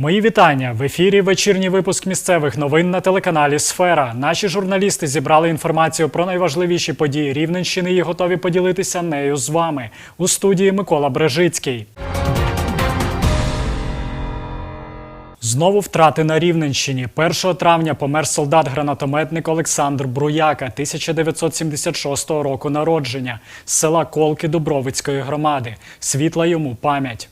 Мої вітання в ефірі. Вечірній випуск місцевих новин на телеканалі Сфера. Наші журналісти зібрали інформацію про найважливіші події Рівненщини і готові поділитися нею з вами. У студії Микола Брежицький. Знову втрати на Рівненщині. 1 травня помер солдат-гранатометник Олександр Бруяка, 1976 року народження, з села Колки Дубровицької громади. Світла йому пам'ять.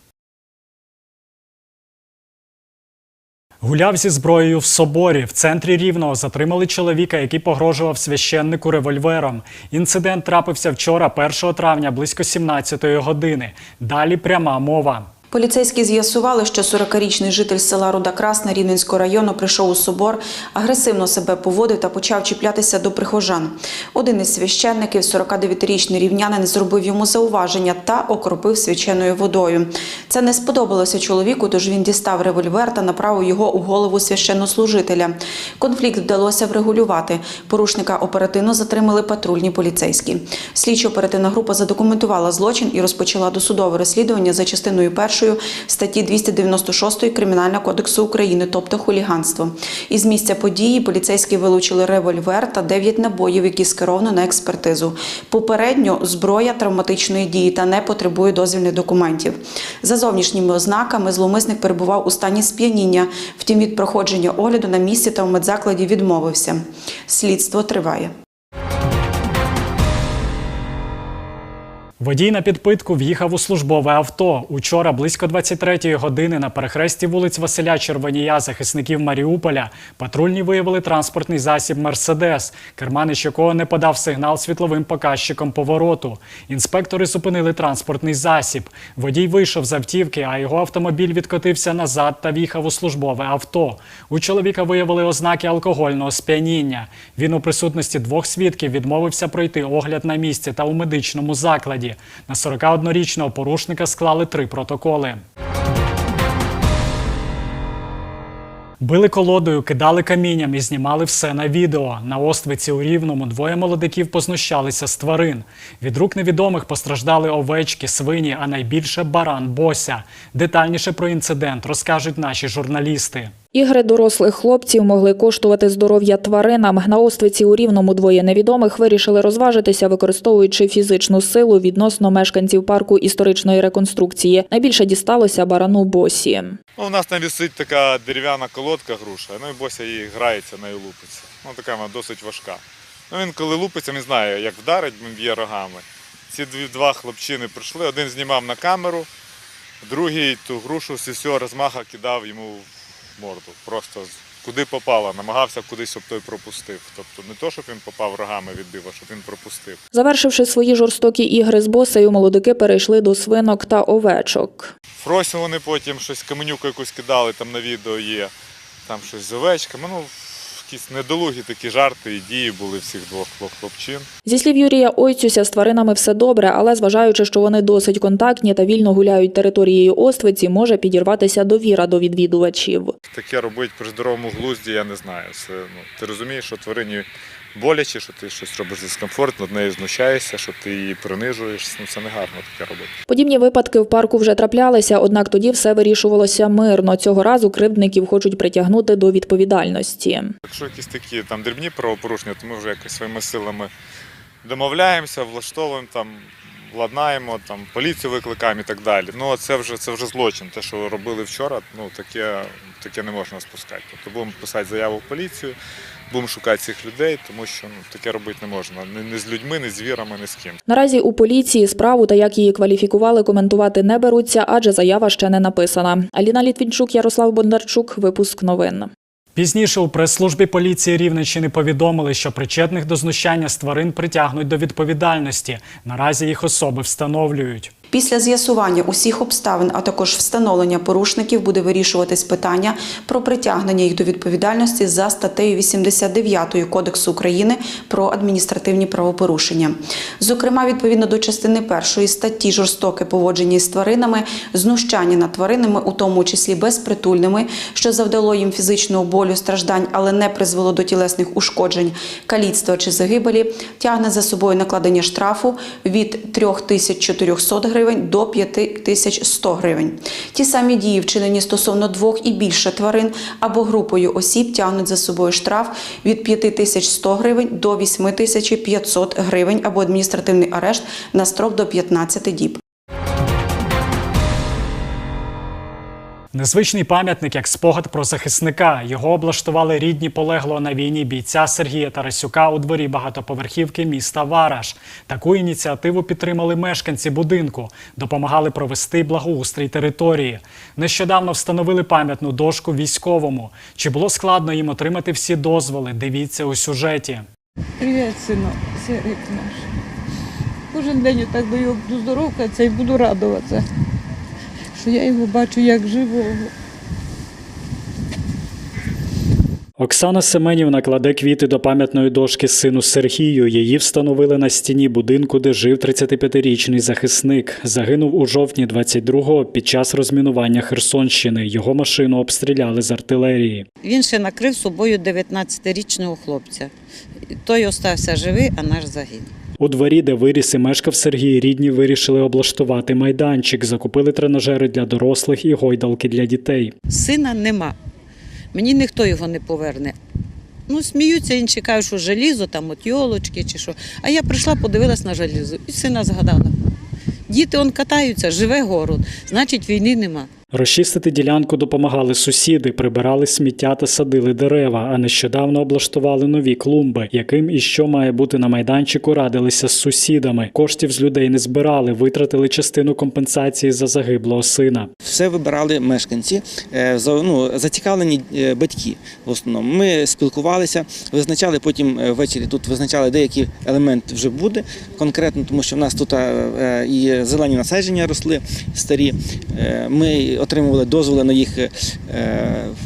Гуляв зі зброєю в соборі. В центрі Рівного затримали чоловіка, який погрожував священнику револьвером. Інцидент трапився вчора, 1 травня, близько 17-ї години. Далі пряма мова. Поліцейські з'ясували, що 40-річний житель села Руда Красна Рівненського району прийшов у собор, агресивно себе поводив та почав чіплятися до прихожан. Один із священників, 49-річний рівнянин, зробив йому зауваження та окропив свяченою водою. Це не сподобалося чоловіку, тож він дістав револьвер та направив його у голову священнослужителя. Конфлікт вдалося врегулювати. Порушника оперативно затримали патрульні поліцейські. Слідчо-оперативна група задокументувала злочин і розпочала досудове розслідування за частиною першою статті 296 Кримінального кодексу України, тобто хуліганство. Із місця події поліцейські вилучили револьвер та 9 набоїв, які скеровано на експертизу. Попередньо зброя травматичної дії та не потребує дозвільних документів. За зовнішніми ознаками зловмисник перебував у стані сп'яніння. Втім, від проходження огляду на місці та в медзакладі відмовився. Слідство триває. Водій на підпитку в'їхав у службове авто. Учора близько 23-ї години на перехресті вулиць Василя Червонія, захисників Маріуполя, патрульні виявили транспортний засіб Мерседес, керманич якого не подав сигнал світловим показчиком повороту. Інспектори зупинили транспортний засіб. Водій вийшов з автівки, а його автомобіль відкотився назад та в'їхав у службове авто. У чоловіка виявили ознаки алкогольного сп'яніння. Він у присутності двох свідків відмовився пройти огляд на місці та у медичному закладі. На 41-річного порушника склали три протоколи. Били колодою, кидали камінням і знімали все на відео. На Оствиці у Рівному двоє молодиків познущалися з тварин. Від рук невідомих постраждали овечки, свині, а найбільше баран Бося. Детальніше про інцидент розкажуть наші журналісти. Ігри дорослих хлопців могли коштувати здоров'я тваринам. На Оствиці у Рівному двоє невідомих вирішили розважитися, використовуючи фізичну силу відносно мешканців парку історичної реконструкції. Найбільше дісталося барану Босі. Ну, у нас там висить така дерев'яна колодка груша, ну і Бося її грається, нею лупиться. Ну така вона досить важка. Ну він коли лупиться, він знає, як вдарить, він б'є рогами. Ці дві, два хлопчини прийшли, один знімав на камеру, другий ту грушу з усього розмаха кидав йому в морду. Просто куди попало, намагався кудись, щоб той пропустив. Тобто не то, щоб він попав рогами відбив, а щоб він пропустив. Завершивши свої жорстокі ігри з босею, молодики перейшли до свинок та овечок. Фросі вони потім щось каменюку якусь кидали, там на відео є. Там щось з овечками. Ну, якісь недолугі такі жарти і дії були всіх двох хлопчин. Зі слів Юрія Ойцюся, з тваринами все добре, але зважаючи, що вони досить контактні та вільно гуляють територією Оствиці, може підірватися довіра до відвідувачів. Таке робить при здоровому глузді, я не знаю. Це, ну, ти розумієш, що тварині боляче, що ти щось робиш дискомфорт, над нею знущаєшся, що ти її принижуєш. Ну, це не гарно таке робити. Подібні випадки в парку вже траплялися, однак тоді все вирішувалося мирно. Цього разу кривдників хочуть притягнути до відповідальності. Якщо якісь такі там дрібні правопорушення, то ми вже якось своїми силами домовляємося, влаштовуємо там. Владнаємо, там поліцію викликаємо і так далі. Ну це вже це вже злочин. Те, що робили вчора, ну таке, таке не можна спускати. Тобто будемо писати заяву в поліцію, будемо шукати цих людей, тому що ну таке робити не можна. Ні, ні з людьми, ні з звірами, ні з ким. Наразі у поліції справу та як її кваліфікували, коментувати не беруться, адже заява ще не написана. Аліна Літвінчук, Ярослав Бондарчук. Випуск новин. Пізніше у прес-службі поліції Рівненщини повідомили, що причетних до знущання з тварин притягнуть до відповідальності. Наразі їх особи встановлюють. Після з'ясування усіх обставин, а також встановлення порушників, буде вирішуватись питання про притягнення їх до відповідальності за статтею 89 Кодексу України про адміністративні правопорушення. Зокрема, відповідно до частини першої статті жорстоке поводження із тваринами, знущання над тваринами, у тому числі безпритульними, що завдало їм фізичного болю, страждань, але не призвело до тілесних ушкоджень, каліцтва чи загибелі, тягне за собою накладення штрафу від 3400 гривень гривень до 5100 гривень. Ті самі дії, вчинені стосовно двох і більше тварин або групою осіб, тягнуть за собою штраф від 5100 гривень до 8500 гривень або адміністративний арешт на строк до 15 діб. Незвичний пам'ятник як спогад про захисника. Його облаштували рідні полеглого на війні бійця Сергія Тарасюка у дворі багатоповерхівки міста Вараш. Таку ініціативу підтримали мешканці будинку, допомагали провести благоустрій території. Нещодавно встановили пам'ятну дошку військовому. Чи було складно їм отримати всі дозволи? Дивіться у сюжеті. Привіт, синок, Серик наш. Кожен день я так даю буду здоровкатися і буду радуватися, що я його бачу як живого. Оксана Семенівна кладе квіти до пам'ятної дошки сину Сергію. Її встановили на стіні будинку, де жив 35-річний захисник. Загинув у жовтні 22-го під час розмінування Херсонщини. Його машину обстріляли з артилерії. Він ще накрив собою 19-річного хлопця. Той остався живий, а наш загинув. У дворі, де виріс і мешкав Сергій, рідні вирішили облаштувати майданчик. Закупили тренажери для дорослих і гойдалки для дітей. Сина нема. Мені ніхто його не поверне. Ну, сміються, інші кажуть, що желізо, там от йолочки чи що. А я прийшла, подивилась на желізо і сина згадала. Діти он катаються, живе город, значить війни нема. Розчистити ділянку допомагали сусіди, прибирали сміття та садили дерева, а нещодавно облаштували нові клумби, яким і що має бути на майданчику, радилися з сусідами. Коштів з людей не збирали, витратили частину компенсації за загиблого сина. Все вибирали мешканці, е, ну, зацікавлені е, батьки. В основному ми спілкувалися, визначали потім е, ввечері. Тут визначали деякий елемент вже буде конкретно, тому що в нас тут і зелені насадження росли старі. Ми отримували дозволи на їх е,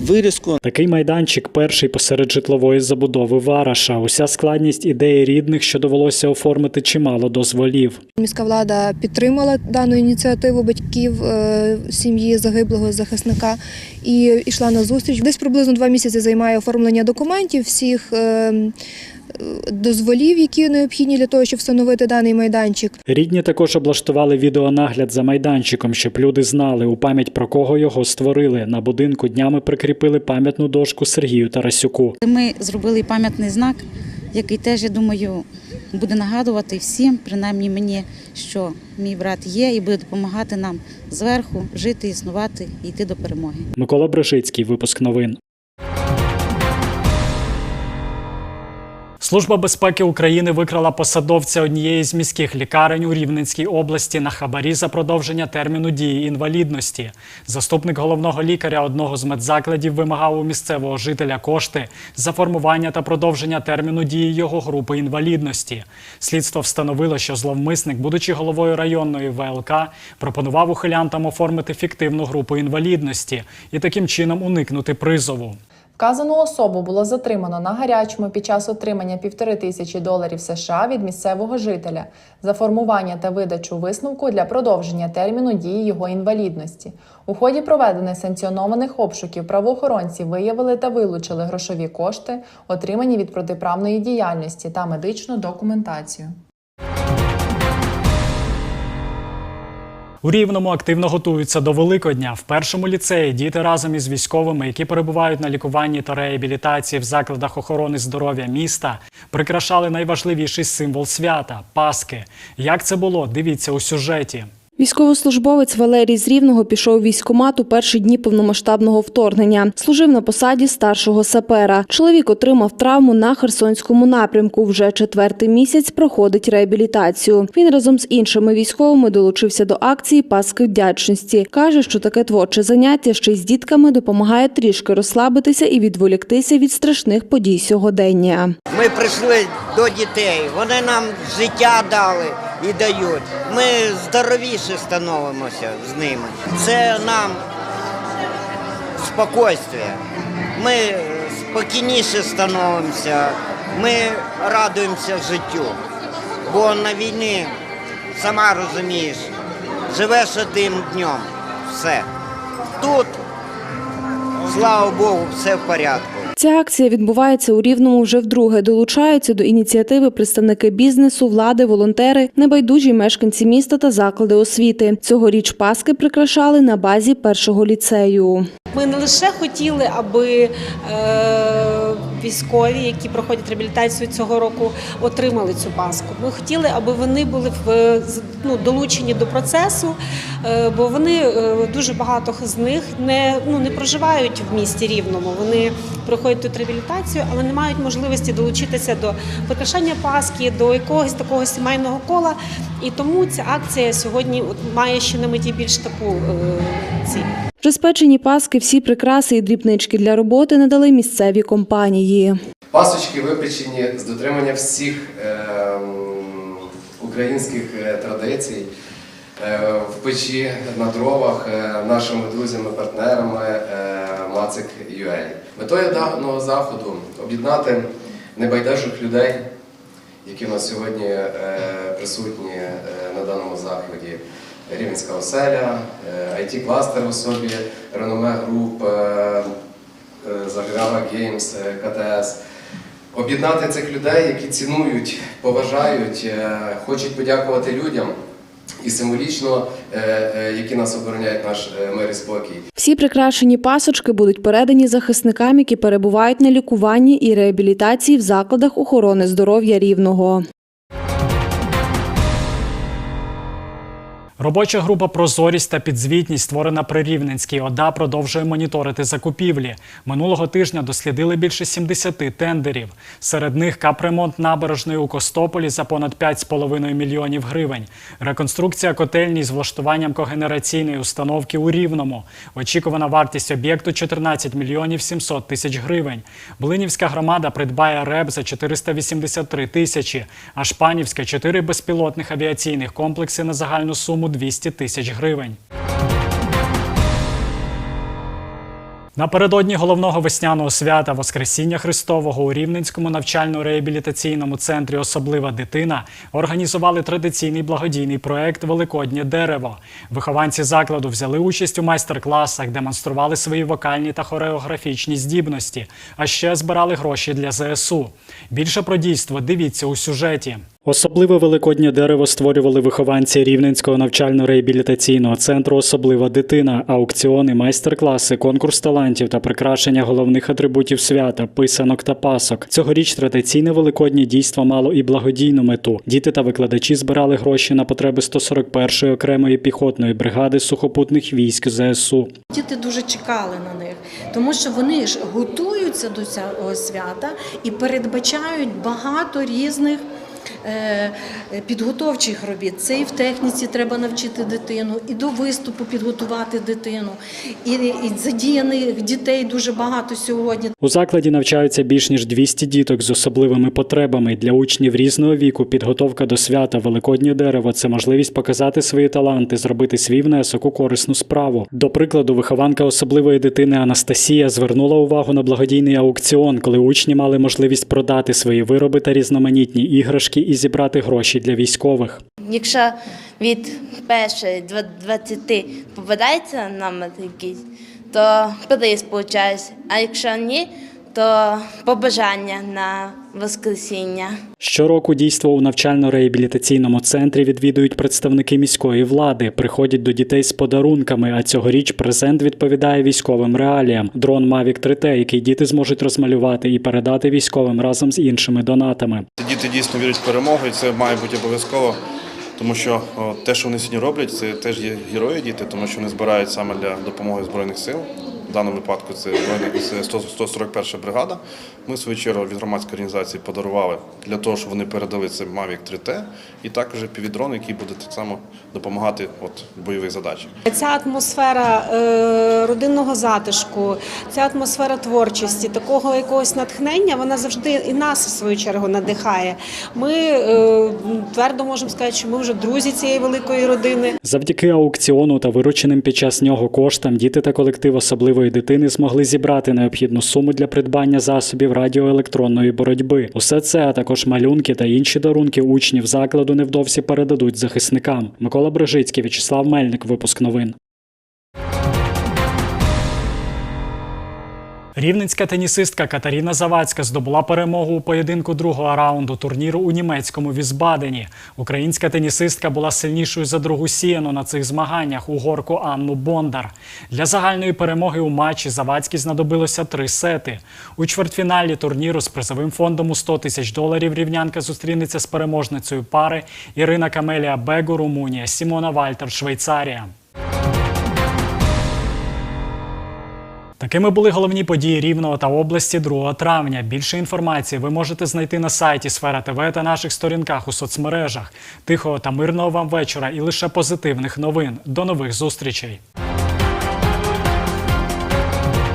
вирізку. Такий майданчик перший посеред житлової забудови Вараша. Уся складність ідеї рідних, що довелося оформити чимало дозволів. Міська влада підтримала дану ініціативу батьків е, сім'ї загиблого захисника і йшла на зустріч. Десь приблизно два місяці займає оформлення документів всіх. Дозволів, які необхідні для того, щоб встановити даний майданчик. Рідні також облаштували відеонагляд за майданчиком, щоб люди знали, у пам'ять про кого його створили. На будинку днями прикріпили пам'ятну дошку Сергію Тарасюку. Ми зробили пам'ятний знак, який теж, я думаю, буде нагадувати всім, принаймні мені, що мій брат є і буде допомагати нам зверху жити, існувати і йти до перемоги. Микола Брижицький, випуск новин. Служба безпеки України викрала посадовця однієї з міських лікарень у Рівненській області на хабарі за продовження терміну дії інвалідності. Заступник головного лікаря одного з медзакладів вимагав у місцевого жителя кошти за формування та продовження терміну дії його групи інвалідності. Слідство встановило, що зловмисник, будучи головою районної ВЛК, пропонував ухилянтам оформити фіктивну групу інвалідності і таким чином уникнути призову. Вказану особу було затримано на гарячому під час отримання півтори тисячі доларів США від місцевого жителя за формування та видачу висновку для продовження терміну дії його інвалідності. У ході проведених санкціонованих обшуків правоохоронці виявили та вилучили грошові кошти, отримані від протиправної діяльності та медичну документацію. У Рівному активно готуються до Великодня. В першому ліцеї діти разом із військовими, які перебувають на лікуванні та реабілітації в закладах охорони здоров'я міста, прикрашали найважливіший символ свята Паски. Як це було? Дивіться у сюжеті. Військовослужбовець Валерій з Рівного пішов у військкомат у перші дні повномасштабного вторгнення. Служив на посаді старшого сапера. Чоловік отримав травму на Херсонському напрямку. Вже четвертий місяць проходить реабілітацію. Він разом з іншими військовими долучився до акції Паски вдячності. Каже, що таке творче заняття ще й з дітками допомагає трішки розслабитися і відволіктися від страшних подій сьогодення. Ми прийшли до дітей, вони нам життя дали і дають. Ми здоровіше становимося з ними. Це нам спокійствие. Ми спокійніше становимося, ми радуємося життю. Бо на війні, сама розумієш, живеш одним днем. Все. Тут, слава Богу, все в порядку. Ця акція відбувається у Рівному вже вдруге. Долучаються до ініціативи представники бізнесу, влади, волонтери, небайдужі мешканці міста та заклади освіти. Цьогоріч паски прикрашали на базі першого ліцею. Ми не лише хотіли, аби е, військові, які проходять реабілітацію цього року, отримали цю паску. Ми хотіли, аби вони були в, ну, долучені до процесу, е, бо вони е, дуже багато з них не, ну, не проживають в місті рівному. Вони проходять тут реабілітацію, але не мають можливості долучитися до прикрашання паски, до якогось такого сімейного кола. І тому ця акція сьогодні от, має ще на меті більш таку. Вже спечені паски, всі прикраси і дрібнички для роботи надали місцеві компанії. Пасочки випечені з дотримання всіх ем, українських е, традицій е, в печі на дровах е, нашими друзями, партнерами е, Мацик UA. Метою даного заходу об'єднати небайдужих людей, які у нас сьогодні присутні на даному заході. Рівненська оселя, it кластер в особі, реноме груп, е, е, Заграва е, КТС. Об'єднати цих людей, які цінують, поважають, е, хочуть подякувати людям і символічно, е, е, які нас обороняють наш е, мир і спокій. Всі прикрашені пасочки будуть передані захисникам, які перебувають на лікуванні і реабілітації в закладах охорони здоров'я рівного. Робоча група Прозорість та підзвітність, створена при Рівненській ОДА, продовжує моніторити закупівлі. Минулого тижня дослідили більше 70 тендерів. Серед них капремонт набережної у Костополі за понад 5,5 мільйонів гривень, реконструкція котельні з влаштуванням когенераційної установки у Рівному. Очікувана вартість об'єкту 14 мільйонів 700 тисяч гривень. Блинівська громада придбає РЕБ за 483 тисячі, а Шпанівська – 4 безпілотних авіаційних комплекси на загальну суму 200 тисяч гривень. Напередодні головного весняного свята Воскресіння Христового у Рівненському навчально-реабілітаційному центрі Особлива дитина організували традиційний благодійний проект Великоднє дерево. Вихованці закладу взяли участь у майстер-класах, демонстрували свої вокальні та хореографічні здібності, а ще збирали гроші для ЗСУ. Більше про дійство дивіться у сюжеті. Особливе великоднє дерево створювали вихованці Рівненського навчально-реабілітаційного центру Особлива дитина, аукціони, майстер-класи, конкурс талантів та прикрашення головних атрибутів свята, писанок та пасок. Цьогоріч традиційне великоднє дійство мало і благодійну мету. Діти та викладачі збирали гроші на потреби 141-ї окремої піхотної бригади сухопутних військ ЗСУ. Діти дуже чекали на них, тому що вони ж готуються до цього свята і передбачають багато різних. Е, Підготовчих робіт. Це і в техніці треба навчити дитину, і до виступу підготувати дитину. І, і задіяних дітей дуже багато сьогодні. У закладі навчаються більш ніж 200 діток з особливими потребами. Для учнів різного віку підготовка до свята Великоднє дерево це можливість показати свої таланти, зробити свій внесок у корисну справу. До прикладу, вихованка особливої дитини Анастасія звернула увагу на благодійний аукціон, коли учні мали можливість продати свої вироби та різноманітні іграшки і зібрати гроші для військових. Якщо від першої до 20 попадається нам якийсь, то приз получається. А якщо ні, то побажання на воскресіння. Щороку дійство у навчально-реабілітаційному центрі відвідують представники міської влади, приходять до дітей з подарунками. А цьогоріч презент відповідає військовим реаліям. Дрон Mavic 3T, який діти зможуть розмалювати і передати військовим разом з іншими донатами. Діти дійсно вірять в перемогу, і це має бути обов'язково. Тому що те, що вони сьогодні роблять, це теж є герої діти, тому що вони збирають саме для допомоги Збройних сил. В даному випадку це збройна це 100 141 бригада. Ми в свою чергу від громадської організації подарували для того, щоб вони передали це Mavic 3T і також півідрон, який буде так само допомагати от бойових задачах. Ця атмосфера е, родинного затишку, ця атмосфера творчості, такого якогось натхнення, вона завжди і нас в свою чергу надихає. Ми е, твердо можемо сказати, що ми вже друзі цієї великої родини. Завдяки аукціону та вирученим під час нього коштам діти та колектив особливої дитини змогли зібрати необхідну суму для придбання засобів радіоелектронної боротьби. Усе це, а також малюнки та інші дарунки учнів закладу невдовзі передадуть захисникам. Микола Брежицький, В'ячеслав Мельник, випуск новин. Рівненська тенісистка Катерина Завадська здобула перемогу у поєдинку другого раунду турніру у німецькому Візбадені. Українська тенісистка була сильнішою за другу сіяну на цих змаганнях угорку Анну Бондар. Для загальної перемоги у матчі Завадській знадобилося три сети. У чвертьфіналі турніру з призовим фондом у 100 тисяч доларів рівнянка зустрінеться з переможницею пари Ірина Камелія Бего, Румунія, Сімона Вальтер, Швейцарія. Такими були головні події Рівного та області 2 травня. Більше інформації ви можете знайти на сайті Сфера ТВ та наших сторінках у соцмережах. Тихого та мирного вам вечора і лише позитивних новин. До нових зустрічей.